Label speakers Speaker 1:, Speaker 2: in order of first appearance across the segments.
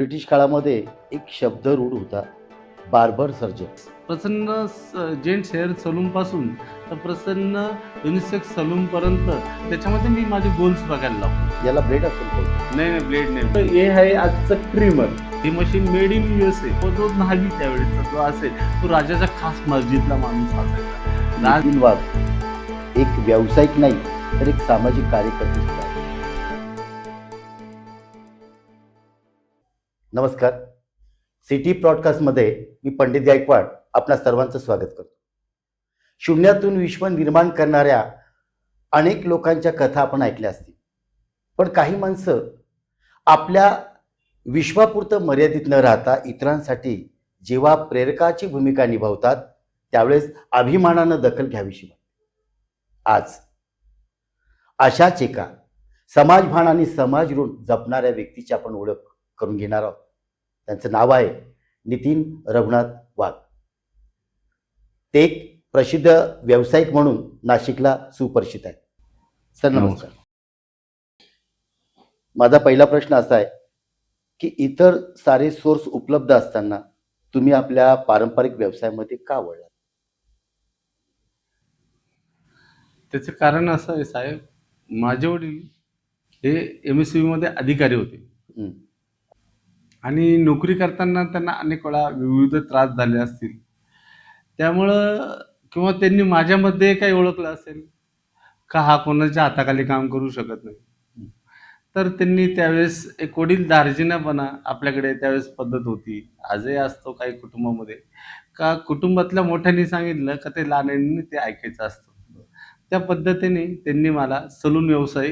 Speaker 1: British काळामध्ये एक शब्द रूढ होता barber surgeon.
Speaker 2: Prasanna gents hair salon पासून तर प्रसन्न युनिसेक्स सलून पर्यंत त्याच्यामध्ये मी माझे गोल्स बघायला लागलो.
Speaker 1: याला ब्लेड असेल?
Speaker 2: नाही नाही ब्लेड नाही. तर हे आहे आजचं trimmer he machine made in US A तो जो न्हावी त्यावेळेचा जो असेल तो राजाच्या खास मस्जिदला माणूस असायचा. राज
Speaker 1: नितीन वाघ एक व्यावसायिक नाही तर एक सामाजिक कार्यकर्ते. सुद्धा नमस्कार. सिटी ब्रॉडकास्टमध्ये मी पंडित गायकवाड आपणा सर्वांचं स्वागत करतो. शून्यातून विश्व निर्माण करणाऱ्या अनेक लोकांच्या कथा आपण ऐकल्या असतील. पण काही माणसं आपल्या विश्वापुरतं मर्यादित न राहता इतरांसाठी जेव्हा प्रेरकाची भूमिका निभावतात त्यावेळेस अभिमानानं दखल घ्यावीशी वाटते. आज अशाच एका समाजभान आणि समाज ऋण जपणाऱ्या व्यक्तीची आपण ओळख करून घेणार आहोत. त्यांचं नाव आहे नितीन रघुनाथ वाघ. ते एक प्रसिद्ध व्यावसायिक म्हणून नाशिकला सुपरिचित आहेत. सर नमस्कार. माझा पहिला प्रश्न असा आहे की इतर सारे सोर्स उपलब्ध असताना तुम्ही आपल्या पारंपरिक व्यवसायामध्ये का वळला
Speaker 2: त्याचं कारण असं आहे साहेब माझे वडील हे एम एसमध्ये अधिकारी होते. आणि नोकरी करताना त्यांना अनेक वेळा विविध त्रास झाले असतील. त्यामुळं किंवा त्यांनी माझ्यामध्ये काही ओळखलं असेल का हा कोणाच्या हाताखाली काम करू शकत नाही? तर त्यांनी त्यावेळेस एक वडील दार्जिनापणा आपल्याकडे त्यावेळेस पद्धत होती. आजही असतो काही कुटुंबामध्ये. का कुटुंबातल्या मोठ्यांनी सांगितलं का ते लहानांनी ते ऐकायचं असतं. त्या पद्धतीने त्यांनी मला सलून व्यवसाय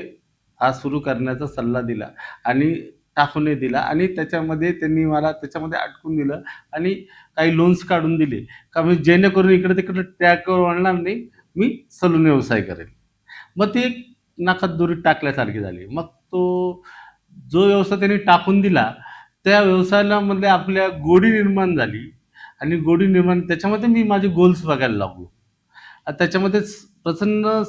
Speaker 2: हा सुरू करण्याचा सल्ला दिला. आणि टाकूनही दिला आणि त्याच्यामध्ये त्यांनी मला त्याच्यामध्ये अटकून दिलं आणि काही लोन्स काढून दिले. का मी जेणेकरून इकडे तिकडे ट्रॅक वळणार नाही मी सलून व्यवसाय करेन. मग ती एक नाकात दोरीत टाकल्यासारखी झाली. मग तो जो व्यवसाय त्यांनी टाकून दिला त्या व्यवसायाला आपल्या गोडी निर्माण झाली. आणि गोडी निर्माण त्याच्यामध्ये मी माझे गोल्स बघायला लागलो. त्याच्यामध्येच प्रसन्न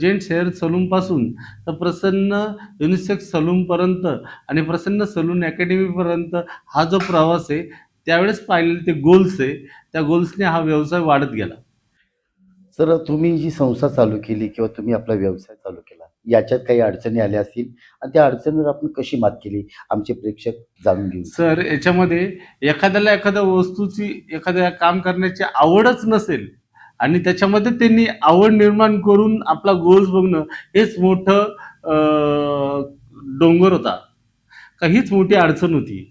Speaker 2: जेंट्स हेअर सलूनपासून तर प्रसन्न युनिसेक्स सलूनपर्यंत आणि प्रसन्न सलून अकॅडमीपर्यंत हा जो प्रवास आहे त्यावेळेस पाहिलेले ते गोल्स आहे त्या गोल्सने हा व्यवसाय वाढत गेला.
Speaker 1: सर तुम्ही जी संस्था चालू केली किंवा तुम्ही आपला व्यवसाय चालू केला याच्यात काही अडचणी आल्या असतील? आणि त्या अडचणीवर आपण कशी मात केली? आमचे प्रेक्षक जाणून घेऊ.
Speaker 2: सर याच्यामध्ये एखाद्याला एखाद्या वस्तूची एखाद्या काम करण्याची आवडच नसेल आणि त्याच्यामध्ये त्यांनी आवड निर्माण करून आपला गोल्स बघणं हेच मोठं डोंगर होता. काहीच मोठी अडचण होती.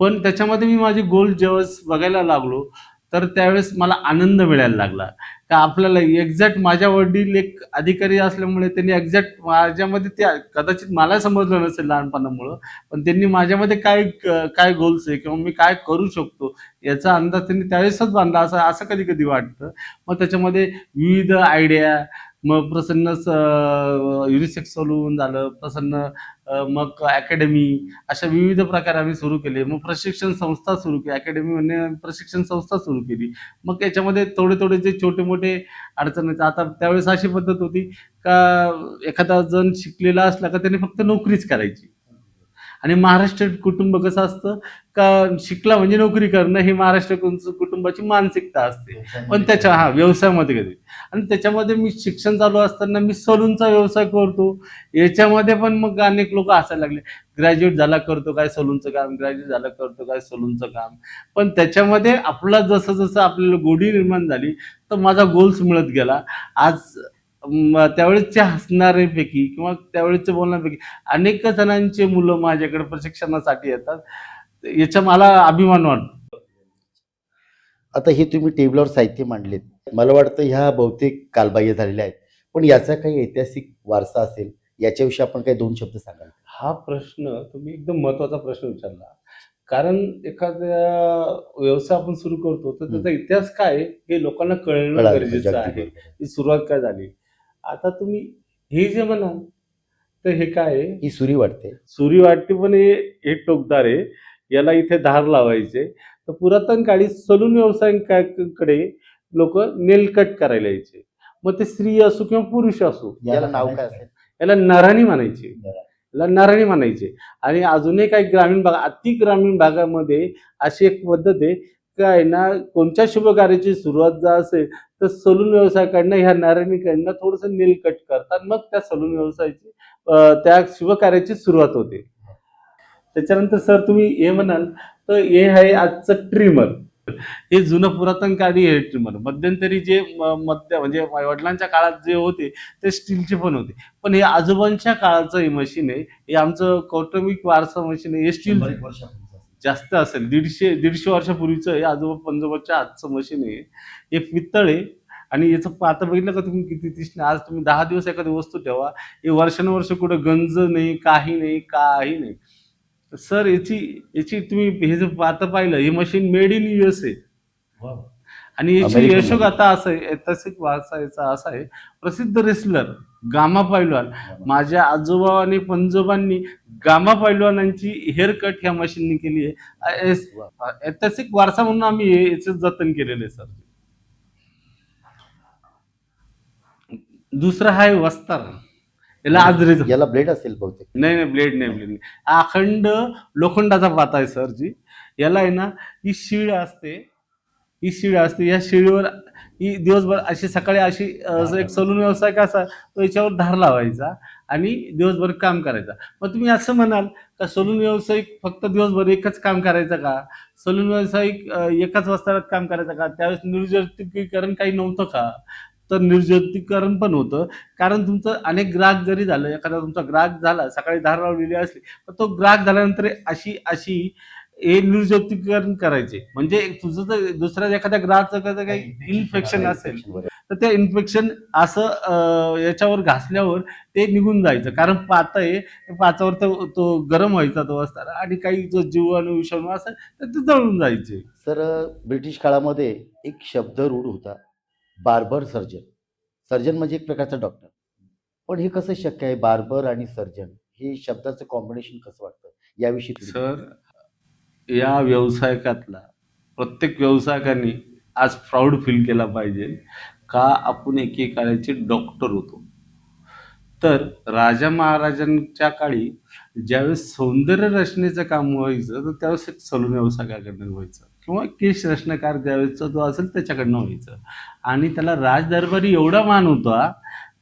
Speaker 2: पण त्याच्यामध्ये मी माझे गोल जेव्हा बघायला लागलो तर त्यावेळेस मला आनंद मिळायला लागला. का आपल्याला एक्झॅक्ट माझ्या वडील एक अधिकारी असल्यामुळे त्यांनी एक्झॅक्ट माझ्यामध्ये ते कदाचित मला समजलं नसेल लहानपणामुळं पण त्यांनी माझ्यामध्ये काय काय गोल्स आहे किंवा मी काय करू शकतो याचा अंदाज त्यांनी त्यावेळेसच बांधला असं असं कधी कधी वाटतं. मग त्याच्यामध्ये विविध आयडिया मग प्रसन्न युनिसेक्स सलून झालं प्रसन्न मग अकॅडमी अशा विविध प्रकार आम्ही सुरू केले. मग प्रशिक्षण संस्था सुरू केली. अकॅडमी म्हणजे प्रशिक्षण संस्था सुरू केली. मग याच्यामध्ये थोडे थोडे जे छोटे मोठे अडचणी आता त्यावेळेस अशी पद्धत होती का एखादा जण शिकलेला असला का त्याने फक्त नोकरीच करायची. आणि महाराष्ट्र कुटुंब कसं असतं? का शिकला म्हणजे नोकरी करणं ही महाराष्ट्र कुटुंबाची मानसिकता असते. पण त्याच्या हा व्यवसायामध्ये कधी. आणि त्याच्यामध्ये मी शिक्षण चालू असताना मी सलूनचा व्यवसाय करतो. याच्यामध्ये पण मग अनेक लोक हसायला लागले. ग्रॅज्युएट झाला करतो काय सलूनचं काम ग्रॅज्युएट झाला करतो काय सलूनचं काम. पण त्याच्यामध्ये आपला जसं जसं आपल्याला गोडी निर्माण झाली तर माझा गोल्स मिळत गेला. आज म, त्यावेळेसच्या हसणाऱ्यापैकी किंवा त्यावेळेसच्या बोलण्यापैकी अनेक जणांचे मुलं माझ्याकडे प्रशिक्षणासाठी येतात. याचा मला अभिमान वाटतो.
Speaker 1: आता हे तुम्ही टेबलवर साहित्य मांडलेत. मला वाटतं ह्या बहुतेक कालबाह्य झालेल्या आहेत. पण याचा काही ऐतिहासिक वारसा असेल याच्याविषयी आपण काही दोन शब्द सांगाल
Speaker 2: हा प्रश्न तुम्ही एकदम महत्त्वाचा प्रश्न विचारला. कारण एखाद्या व्यवसाय आपण सुरू करतो तर त्याचा इतिहास काय आहे हे लोकांना कळणं
Speaker 1: कळालं
Speaker 2: गरजेचं आहे. ही सुरुवात काय झाली? आता तुम्ही हे जे म्हणाल तर हे काय आहे?
Speaker 1: ही सुरी वाटते.
Speaker 2: सुरी वाटते पण हे हे टोकदार आहे. याला इथे धार लावायचे. तर पुरातन काळी सलून व्यवसायांकडे लोक नेल कट करायला यायचे. मग ते स्त्री असो किंवा पुरुष असो
Speaker 1: याला नाव काय असेल?
Speaker 2: याला नराणी म्हणायचे. याला नारायणी म्हणायचे. आणि अजूनही काही ग्रामीण भाग अति ग्रामीण भागामध्ये अशी एक पद्धत आहे काय ना कोणत्या शुभ कार्याची सुरुवात जर असेल तर सलून व्यवसायाकडनं ह्या नारायणीकडनं थोडंसं नीलकट करतात. मग त्या सलून व्यवसायाची त्या शुभ कार्याची सुरुवात होते. त्याच्यानंतर सर तुम्ही हे म्हणाल तर हे आहे आजचं ट्रिमर. हे जुनं पुरातन काळी हे ट्रिमर. मध्यंतरी जे मध्य म्हणजे वडिलांच्या काळात जे होते ते स्टीलचे पण होते. पण हे आजोबांच्या काळाचं हे मशीन आहे. हे आमचं कौटुंबिक वारसा मशीन आहे. हे स्टील जास्त असेल. दीडशे दीडशे वर्षापूर्वीचं हे आजोबा पंजोबाच्या आजचं मशीन आहे. हे पित्तळ आहे आणि याचं पात्र बघितलं का तुम्ही किती तिसने आज तुम्ही दहा दिवस एखादी वस्तू ठेवा हे वर्षानुवर्ष कुठं गंज नाही काही नाही काही नाही. सर याची याची तुम्ही हे जे पात्र पाहिलं हे machine made in U S आहे आणि याची यशोगाथा असं आहे ऐतिहासिक वारसा याचा असा आहे प्रसिद्ध रेसलर गामा पैलवान माझ्या आजोबा आणि पंजोबांनी गामा पैलवानांची हेअर कट ह्या मशीनने केली आहे. ऐतिहासिक वारसा म्हणून आम्ही याचं जतन केलेलं सर. दुसरं आहे वस्तार. याला आजरेचं
Speaker 1: याला ब्लेड असेल बहुतेक.
Speaker 2: नाही नाही ब्लेड नाही ब्लेड नाही. अखंड लोखंडाचा पाता आहे सर जी याला आहे ना ही शीळ असते. ही शीळ असते. या शिळीवर ही दिवसभर अशी सकाळी अशी अं, एक सलून व्यवसाय कसा तो याच्यावर धार लावायचा आणि दिवसभर काम करायचा. मग तुम्ही असं म्हणाल का सलून व्यावसायिक फक्त दिवसभर एकच काम करायचं का? सलून व्यावसायिक अं, एकाच वस्त्रात काम करायचं का? त्यावेळेस निर्जंतुकीकरण काही नव्हतं का? तर निर्जंतुकीकरण पण होतं. कारण तुमचं अनेक ग्राहक जरी झालं एखादा तुमचा ग्राहक झाला सकाळी धार लावलेली असली तर तो ग्राहक झाल्यानंतर अशी अशी हे निर्जंतुकीकरण करायचे. म्हणजे तुझं जर दुसऱ्या एखाद्या ग्राहकाचं कसं काही इन्फेक्शन असेल तर ते इन्फेक्शन असं याच्यावर घासल्यावर ते निघून जायचं. कारण पात आहे ते पाचावर तो तो गरम व्हायचा तो असताना आणि काही जो जीवाणू विषाणू असेल तर ते जळून जायचे.
Speaker 1: सर ब्रिटिश काळामध्ये एक शब्द रूढ होता बार्बर सर्जन. सर्जन म्हणजे एक प्रकारचा डॉक्टर. पण हे कसं शक्य आहे? बार्बर आणि सर्जन हे शब्दाचं कॉम्बिनेशन कसं वाटतं? याविषयी
Speaker 2: सर या व्यवसायकातला प्रत्येक व्यावसायिकाने आज प्राऊड फील केला पाहिजे का आपण एकेकाळाचे डॉक्टर होतो? तर राजा महाराजांच्या काळी ज्यावेळेस सौंदर्य रचनेचं काम व्हायचं तर त्यावेळेस एक सलून व्यवसायाकडनं व्हायचं. किंवा केश रचनाकार ज्यावेळेसचा जो असेल त्याच्याकडनं व्हायचं. आणि त्याला राजदरबारी एवढा मान होता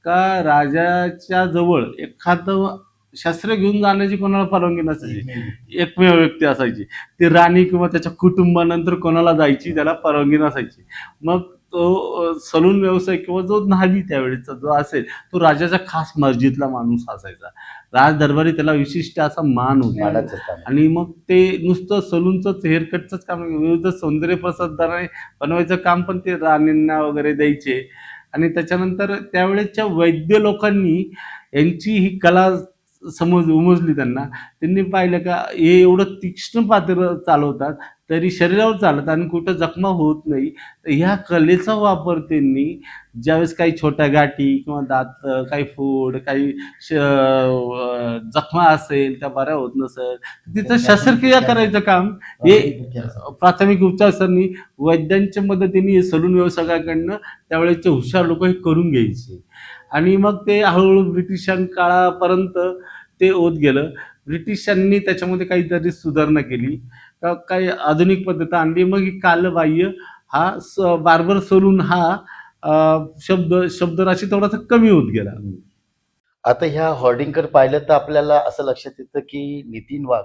Speaker 2: का राजाच्या जवळ एखादं शस्त्र घेऊन जाण्याची कोणाला परवानगी नसायची. एकमेव व्यक्ती असायची. ती राणी किंवा त्याच्या कुटुंबानंतर कोणाला जायची त्याला परवानगी नसायची. मग तो सलून व्यवसाय किंवा जो न्हावी त्यावेळेचा जो असेल तो राजाचा खास मस्जिदला माणूस असायचा. राज दरबारी त्याला विशिष्ट असा मान होता. आणि मग ते नुसतं सलूनचंच हेअरकटचंच काम विविध सौंदर्य प्रसाधनाने बनवायचं काम पण ते राणींना वगैरे द्यायचे. आणि त्याच्यानंतर त्यावेळेच्या वैद्य लोकांनी यांची ही कला समज उमजली त्यांना त्यांनी पाहिलं का हे एवढं तीक्ष्ण पात्र चालवतात तरी शरीरावर चालत आणि कुठं जखमा होत नाही. तर ह्या कलेचा वापर त्यांनी ज्यावेळेस काही छोट्या गाठी किंवा दात काही फोड काही जखमा असेल त्या बऱ्या होत नसेल तिथं शस्त्रक्रिया करायचं काम हे प्राथमिक उपचारांनी वैद्यांच्या मदतीने सलून व्यवसायाकडनं त्यावेळेचे हुशार लोक हे करून घ्यायचे. आणि मग ते हळूहळू ब्रिटिशां काळापर्यंत ते होत गेलं. ब्रिटिशांनी त्याच्यामध्ये काहीतरी सुधारणा केली. का काही आधुनिक पद्धत आणली. मग ही कालबाह्य हा स बार्बर सलून हा शब्द शब्दराशी थोडासा कमी होत गेला.
Speaker 1: आता ह्या हॉर्डिंगकर पाहिलं तर आपल्याला असं लक्षात येतं की नितीन वाघ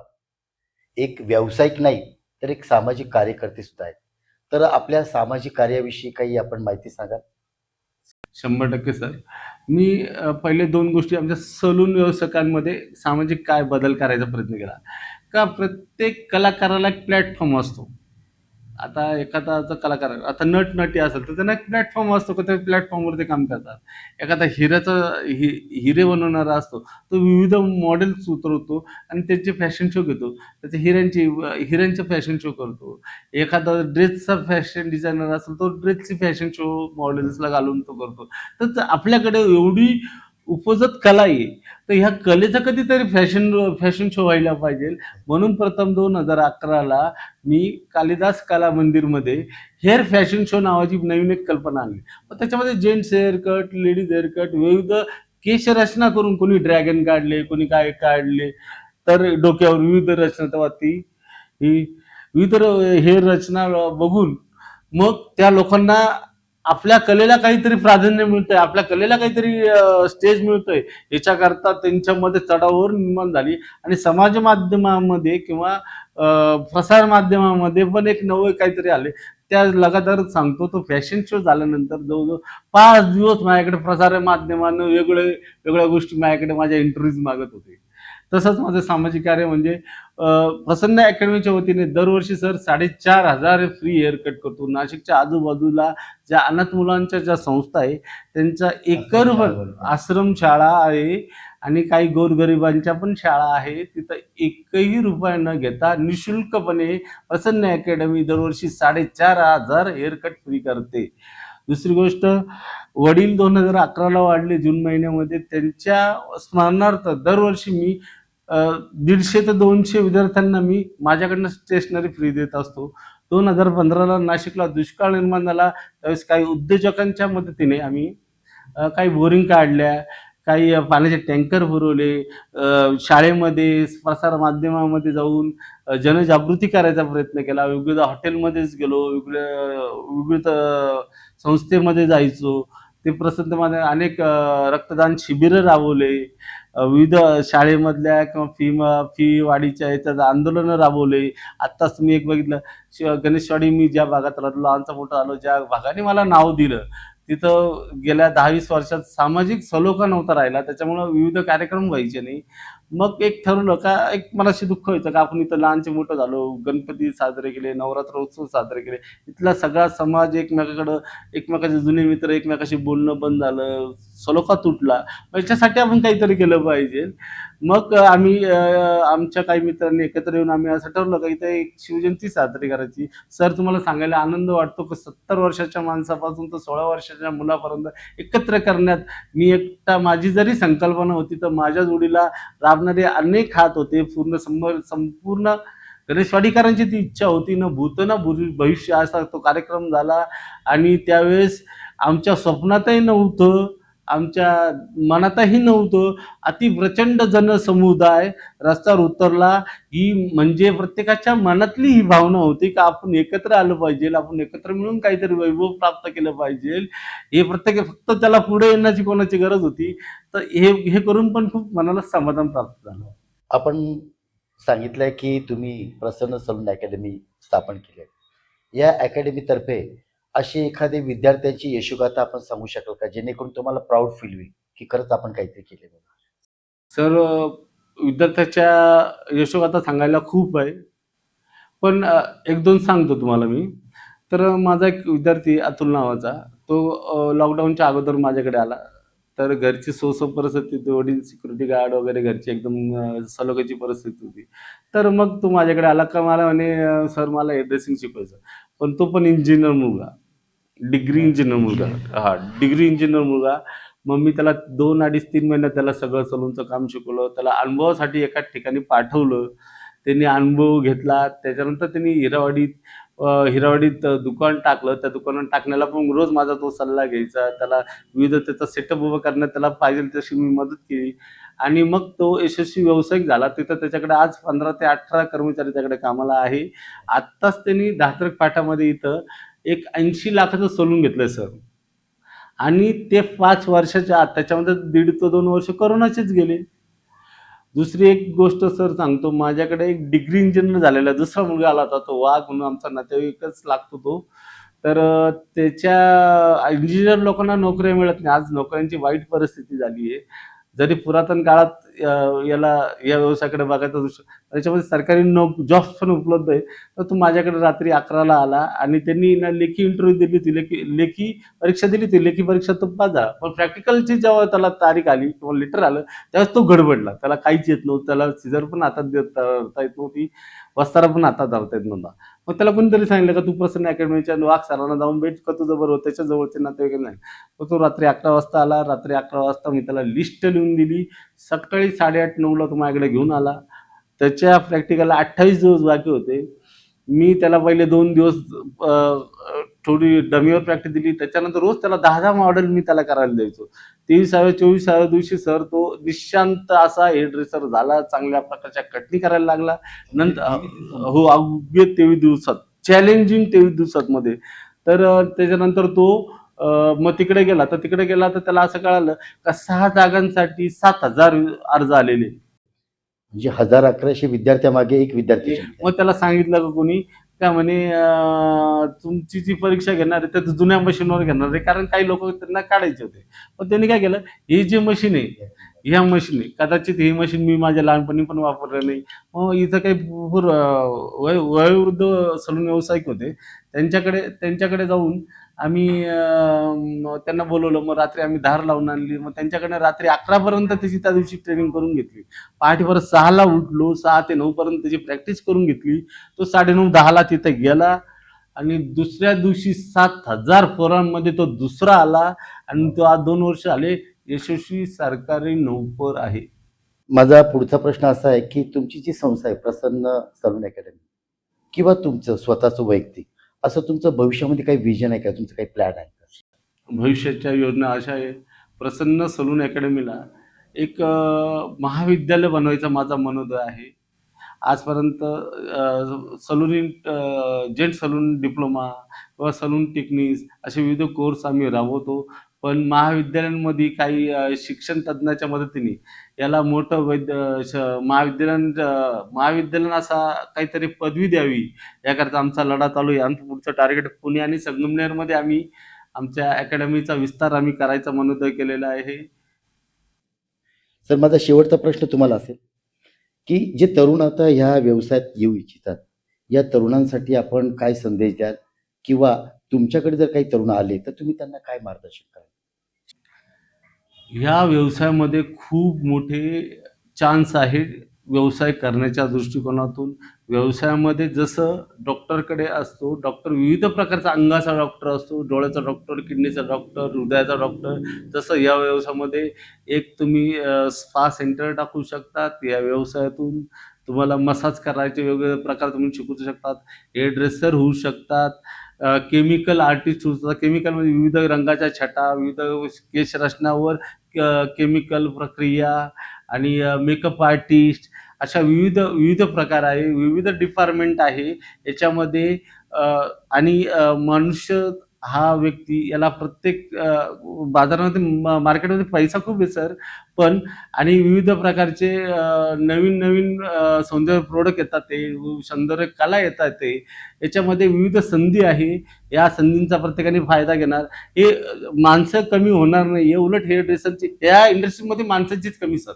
Speaker 1: एक व्यावसायिक नाही तर एक सामाजिक कार्यकर्ते सुद्धा आहेत. तर आपल्या सामाजिक कार्याविषयी काही आपण माहिती सांगा
Speaker 2: शंभर टक्के सर. मी पहिले दोन गोष्टी आमच्या सलून व्यवसायकांमध्ये सामाजिक काय बदल करायचा प्रयत्न केला. का प्रत्येक कलाकाराला एक प्लॅटफॉर्म असतो. आता एखादाचा कलाकार आता नट नटी असेल तर त्यांना एक प्लॅटफॉर्म असतो का त्या प्लॅटफॉर्मवर ते काम करतात. एखादा हिऱ्याचा हि हिरे बनवणारा असतो तो विविध मॉडेल्स उतरवतो आणि त्यांचे फॅशन शो घेतो. त्याचे हिऱ्यांची हिऱ्यांचे फॅशन शो करतो. एखादा ड्रेसचा फॅशन डिझायनर असेल तो ड्रेसची फॅशन शो मॉडेल्सला घालून तो करतो. तर आपल्याकडे एवढी उपजत कला आहे तर ह्या कलेचा कधीतरी फॅशन फॅशन शो व्हायला पाहिजे. म्हणून प्रथम दोन हजार अकराला मी कालिदास कला मंदिरमध्ये हेअर फॅशन शो नावाची नवीन एक कल्पना आणली. मग त्याच्यामध्ये gents hair cut ladies hair cut विविध केशरचना करून कोणी ड्रॅगन काढले कोणी काय काढले. तर डोक्यावर विविध रचना तेव्हा ती ही विविध र- रचना बघून मग त्या लोकांना आपल्या कलेला काहीतरी प्राधान्य मिळतंय आपल्या कलेला काहीतरी स्टेज मिळतोय. याच्याकरता त्यांच्यामध्ये चढावर निर्माण झाली. आणि समाज माध्यमामध्ये किंवा प्रसार माध्यमामध्ये पण एक नवं काहीतरी आले त्या लगातार सांगतो तो फॅशन शो झाल्यानंतर जवळजवळ पाच दिवस माझ्याकडे प्रसार माध्यमानं वेगळे वेगळ्या गोष्टी माझ्याकडे माझ्या इंटरव्ह्यूज मागत होते. तसंच माझं सामाजिक कार्य म्हणजे प्रसन्न अकॅडमीच्या वतीने दरवर्षी सर साडेचार हजार फ्री हेअर कट करतो. नाशिकच्या आजूबाजूला ज्या अनाथ मुलांच्या ज्या संस्था आहे त्यांचा एकर आश्रम शाळा आहे आणि काही गोरगरिबांच्या पण शाळा आहे. तिथं एकही रुपया न घेता निशुल्कपणे प्रसन्न अकॅडमी दरवर्षी साडेचार हजार हेअर कट फ्री करते. दुसरी गोष्ट वडील दोन हजार अकराला वाढले जून महिन्यामध्ये. त्यांच्या स्मरणार्थ दरवर्षी मी दीडशे ते दोनशे विद्यार्थ्यांना मी माझ्याकडनं स्टेशनरी फ्री देत असतो. दोन हजार पंधराला नाशिकला दुष्काळ निर्माण झाला. त्यावेळेस काही उद्योजकांच्या मदतीने आम्ही काही बोरिंग काढल्या काही पाण्याचे टँकर पुरवले शाळेमध्ये प्रसार माध्यमामध्ये जाऊन जनजागृती करायचा प्रयत्न केला. विविध हॉटेलमध्येच गेलो वेगवेगळ्या विविध संस्थेमध्ये जायचो. ते प्रसिद्ध अनेक रक्तदान शिबिरं राबवले. विविध शाळेमधल्या किंवा फी फी वाढीच्या याच्यात आंदोलनं राबवले. आत्ताच मी एक बघितलं श- गणेशवाडी मी ज्या भागात राहतो लहानचा मोठा आलो ज्या भागाने मला नाव दिलं तिथं गेल्या दहा वीस वर्षात सामाजिक सलोखा नव्हता राहिला. त्याच्यामुळं विविध कार्यक्रम व्हायचे नाही. मग एक ठरवलं का एक मनाशी दुःख व्हायचं का आपण इथं लहानचे मोठं झालो गणपती साजरे केले नवरात्र उत्सव साजरे केले. इथला सगळा समाज एकमेकाकडं एकमेकाचे जुने मित्र एकमेकाशी बोलणं बंद झालं सलोखा तुटला. याच्यासाठी आपण काहीतरी केलं पाहिजे. मग आम्ही आमच्या काही मित्रांनी एकत्र येऊन आम्ही असं ठरवलं का इथे एक शिवजयंती साजरी करायची. सर तुम्हाला सांगायला आनंद वाटतो की? सत्तर वर्षाच्या माणसापासून तर सोळा वर्षाच्या मुलापर्यंत एकत्र करण्यात मी एकटा माझी जरी संकल्पना होती तर माझ्या जोडीला राबणारे अनेक हात होते. पूर्ण संभ- संपूर्ण गणेशवाडीकरांची ती इच्छा होती. ना भूत ना भू- भविष्य असा तो कार्यक्रम झाला. आणि त्यावेळेस आमच्या स्वप्नातही नव्हतं. आमच्या मनातही नव्हतं. अति प्रचंड जनसमुदाय रस्त्यावर उतरला. ही म्हणजे प्रत्येकाच्या मनातली ही भावना होती की आपण एकत्र आलं पाहिजे आपण एकत्र मिळून काहीतरी वैभव प्राप्त केलं पाहिजे. हे प्रत्येक फक्त त्याला पुढे येण्याची कोणाची गरज होती? तर हे हे करून पण खूप मनाला समाधान प्राप्त झालं.
Speaker 1: आपण सांगितलंय की तुम्ही प्रसन्न सलून अकॅडमी स्थापन केली आहे. या अकॅडमीतर्फे अशी एखादी विद्यार्थ्याची यशोगाथा आपण सांगू शकाल का? जेणेकरून तुम्हाला प्राऊड फील होईल की खरंच आपण काहीतरी केले
Speaker 2: सर विद्यार्थ्याच्या यशोगाथा सांगायला खूप आहे. पण एक दोन सांगतो तुम्हाला मी. तर माझा एक विद्यार्थी अतुल नावाचा तो लॉकडाऊनच्या अगोदर माझ्याकडे आला. तर घरची सोसो परिस्थिती होती वडील सिक्युरिटी गार्ड वगैरे घरची एकदम अ, सलोख्याची परिस्थिती होती. तर मग तो माझ्याकडे आला का मला म्हणे सर मला हे ड्रेसिंग शिकवायचं. पण तो पण इंजिनियर मुलगा. डिग्री इंजिनियर मुलगा. हा डिग्री इंजिनियर मुलगा. मग मी त्याला दोन अडीच तीन महिन्यात त्याला सगळं सलूनचं काम शिकवलं. त्याला अनुभवासाठी एका ठिकाणी पाठवलं. त्यांनी अनुभव घेतला. त्याच्यानंतर त्यांनी हिरावाडीत हिरावाडीत दुकान टाकलं. त्या दुकानात टाकण्याला पण रोज माझा तो सल्ला घ्यायचा. त्याला विविध त्याचा सेटअप उभं करण्यात त्याला पाहिजे तशी मी मदत केली. आणि मग तो यशस्वी व्यावसायिक झाला. तिथं त्याच्याकडे आज पंधरा ते अठरा कर्मचारी त्याकडे कामाला आहे. आत्ताच त्यांनी धात्रक पाठामध्ये इथं एक ऐंशी लाखाचं सोलून घेतलंय सर. आणि ते पाच वर्षाच्या आत त्याच्यामध्ये दीड ते दोन वर्ष करोनाचेच गेले. दुसरी एक गोष्ट सर सांगतो. माझ्याकडे एक डिग्री इंजिनियर झालेला दुसरा मुलगा आला होता तो वाघ म्हणून आमचा नातेवाईकच लागतो तो. तर त्याच्या इंजिनियर लोकांना नोकऱ्या मिळत नाही. आज नोकऱ्यांची वाईट परिस्थिती झाली आहे जरी पुरातन काळात याला या व्यवसायाकडे बघायचा दृश्य त्याच्यामध्ये सरकारी नोक जॉब्स पण उपलब्ध आहे तर तो माझ्याकडे रात्री अकराला आला आणि त्यांनी ना लेखी इंटरव्ह्यू दिली होती. लेखी लेखी परीक्षा दिली होती. लेखी परीक्षा तो पास झाला पण प्रॅक्टिकलची जेव्हा त्याला तारीख आली किंवा लेटर आलं त्यावेळेस तो गडबडला. त्याला काहीच येत नव्हतं. त्याला सिझर पण हातात देत धरता येत नव्हती. वस्तारा पण हातात धरता येत नव्हता. मग त्याला कोणीतरी सांगितलं का तू प्रसन्न अकॅडमीच्या वाघ सरांना जाऊन भेट. का तुझं बरोबर त्याच्या जवळचे नातेवाईक नाही मग तो रात्री अकरा वाजता आला. रात्री अकरा वाजता मी त्याला लिस्ट लिहून दिली. सकाळी साडेआठ नऊला तो माझ्याकडे घेऊन आला. त्याच्या प्रॅक्टिकलला अठ्ठावीस दिवस बाकी होते. मी त्याला पहिले दोन दिवस थोडी डमीवर प्रॅक्टिस दिली. त्याच्यानंतर रोज त्याला दहा दहा मॉडेल मी त्याला करायला द्यायचो. तेवीसाव्या चोवीसाव्या दिवशी सर तो निशांत असा हेड ड्रेसर झाला चांगल्या प्रकारच्या कटणी करायला लागला. नंतर हो अवघे तेवीस दिवसात चॅलेंजिंग तेवीस दिवसात मध्ये. तर त्याच्यानंतर तो मग तिकडे गेला. तर तिकडे गेला तर त्याला असं कळालं का सहा जागांसाठी सात हजार अर्ज आलेले.
Speaker 1: म्हणजे हजार अकराशे विद्यार्थ्यामागे एक विद्यार्थी
Speaker 2: मग त्याला सांगितलं का कोणी? का म्हणे तुमची जी परीक्षा घेणार आहे त्या जुन्या मशीनवर घेणार आहे. कारण काही लोक त्यांना काढायचे होते. पण त्यांनी काय केलं? ही जी मशीन आहे ह्या मशीन आहे. कदाचित ही मशीन मी माझ्या लहानपणी पण वापरलं नाही. मग इथं काही वयोवृद्ध सलून व्यावसायिक होते. त्यांच्याकडे त्यांच्याकडे जाऊन आम्ही त्यांना बोलवलं. मग रात्री आम्ही धार लावून आणली. मग त्यांच्याकडनं रात्री अकरापर्यंत त्याची त्या दिवशी ट्रेनिंग करून घेतली. पहाटेवर सहाला उठलो. सहा ते नऊ पर्यंत त्याची प्रॅक्टिस करून घेतली. तो साडेनऊ दहाला तिथे गेला. आणि दुसऱ्या दिवशी सात हजार पोरांमध्ये तो दुसरा आला. आणि तो आज दोन वर्ष आले यशस्वी सरकारी नोकर आहे.
Speaker 1: माझा पुढचा प्रश्न असा आहे की तुमची जी संस्था आहे प्रसन्न सलून अकॅडमी किंवा तुमचं स्वतःचं वैयक्तिक असं तुमचं भविष्यामध्ये काही विजन आहे का? तुमचं काही प्लॅन आहे का?
Speaker 2: भविष्याच्या योजना अशा आहे. प्रसन्न सलून अकॅडमीला एक महाविद्यालय बनवायचा माझा मनोदय आहे. आजपर्यंत salon in gent salon diploma किंवा सलून टेक्निक्स असे विविध कोर्स आम्ही राबवतो. पण महाविद्यालयांमध्ये काही शिक्षण तज्ज्ञाच्या मदतीने याला मोठं वैद्य श- महाविद्यालयन असा काहीतरी पदवी द्यावी याकरता आमचा लढा चालू आहे. आमचं पुढचं टार्गेट पुणे आणि संगमनेरमध्ये आम्ही आमच्या अकॅडमीचा विस्तार आम्ही करायचा मनोदय केलेला आहे.
Speaker 1: सर माझा शेवटचा प्रश्न तुम्हाला असेल की जे तरुण आता ह्या व्यवसायात येऊ इच्छितात या तरुणांसाठी आपण काय संदेश द्याल? किंवा तुमच्याकडे जर काही तरुण आले तर तुम्ही त्यांना काय मार्गदर्शन कराल?
Speaker 2: ह्या व्यवसायामध्ये खूप मोठे चान्स आहे व्यवसाय करण्याच्या दृष्टिकोनातून. व्यवसायामध्ये जसं डॉक्टरकडे असतो डॉक्टर विविध प्रकारचा अंगाचा डॉक्टर असतो डोळ्याचा डॉक्टर किडनीचा डॉक्टर हृदयाचा डॉक्टर जसं या व्यवसायामध्ये एक तुम्ही स्पा सेंटर टाकू शकतात. या व्यवसायातून तुम्हाला मसाज करायचे वेगवेगळे प्रकार तुम्ही शिकू शकतात. हेअर ड्रेसर होऊ शकतात. केमिकल आर्टिस्ट होऊ शकतात. केमिकलमध्ये म्हणजे विविध रंगाच्या छटा विविध केश रचनावर केमिकल प्रक्रिया आणि मेकअप आर्टिस्ट अशा विविध विविध प्रकार आहे विविध डिपार्टमेंट आहे. याच्यामध्ये आणि मनुष्य हा व्यक्ती याला प्रत्येक बाजारामध्ये म- मार्केटमध्ये पैसा खूप आहे सर. पण आणि विविध प्रकारचे नवीन नवीन सौंदर्य प्रोडक्ट येतात ते सौंदर्य कला येतात ते याच्यामध्ये विविध संधी आहे. या संधींचा प्रत्येकाने फायदा घेणार. हे माणसं कमी होणार नाही. हे उलट हेअर ड्रेसरची या इंडस्ट्रीमध्ये माणसांचीच कमी सर.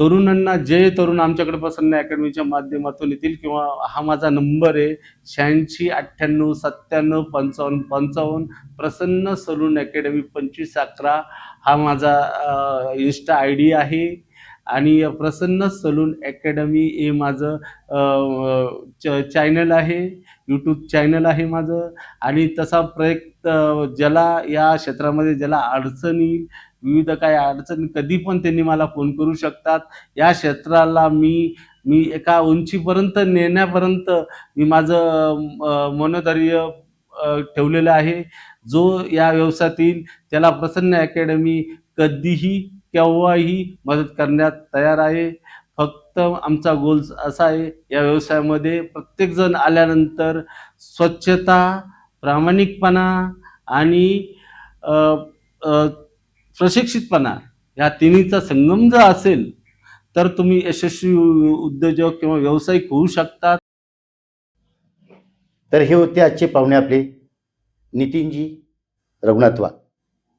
Speaker 2: तरुणांना जे तरुण आमच्याकडे प्रसन्न अकॅडमीच्या माध्यमातून येतील किंवा हा माझा नंबर आहे शहाऐंशी अठ्ठ्याण्णव सत्त्याण्णव पंचावन्न पंचावन्न प्रसन्न सलून अकॅडमी पंचवीस अकरा हा माझा इन्स्टा आय डी आहे. आणि प्रसन्न सलून अकॅडमी हे माझं च चॅनल आहे यूट्यूब चॅनल आहे माझं. आणि तसा प्रयत्न ज्याला या क्षेत्रामध्ये ज्याला अडचणी विविध काही अडचण कधी पण त्यांनी मला फोन करू शकतात. या क्षेत्राला मी मी एका उंचीपर्यंत नेण्यापर्यंत मी माझं मनोधैर्य ठेवलेलं आहे. जो या व्यवसायातील त्याला प्रसन्न अकॅडमी कधीही केव्हाही मदत करण्यात तयार आहे. फक्त आमचा गोल्स असा आहे या व्यवसायामध्ये प्रत्येकजण आल्यानंतर स्वच्छता प्रामाणिकपणा आणि प्रशिक्षितपणा या तिन्हीचा संगम जर असेल तर तुम्ही यशस्वी उद्योजक किंवा व्यावसायिक होऊ शकतात.
Speaker 1: तर हे होते आजचे पाहुणे आपले नितीनजी रघुनाथ वाघ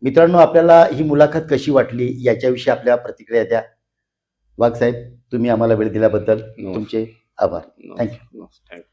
Speaker 1: मित्रांनो आपल्याला ही मुलाखत कशी वाटली याच्याविषयी आपल्या प्रतिक्रिया द्या. वाघ साहेब तुम्ही आम्हाला वेळ दिल्याबद्दल तुमचे आभार. Thank
Speaker 2: you.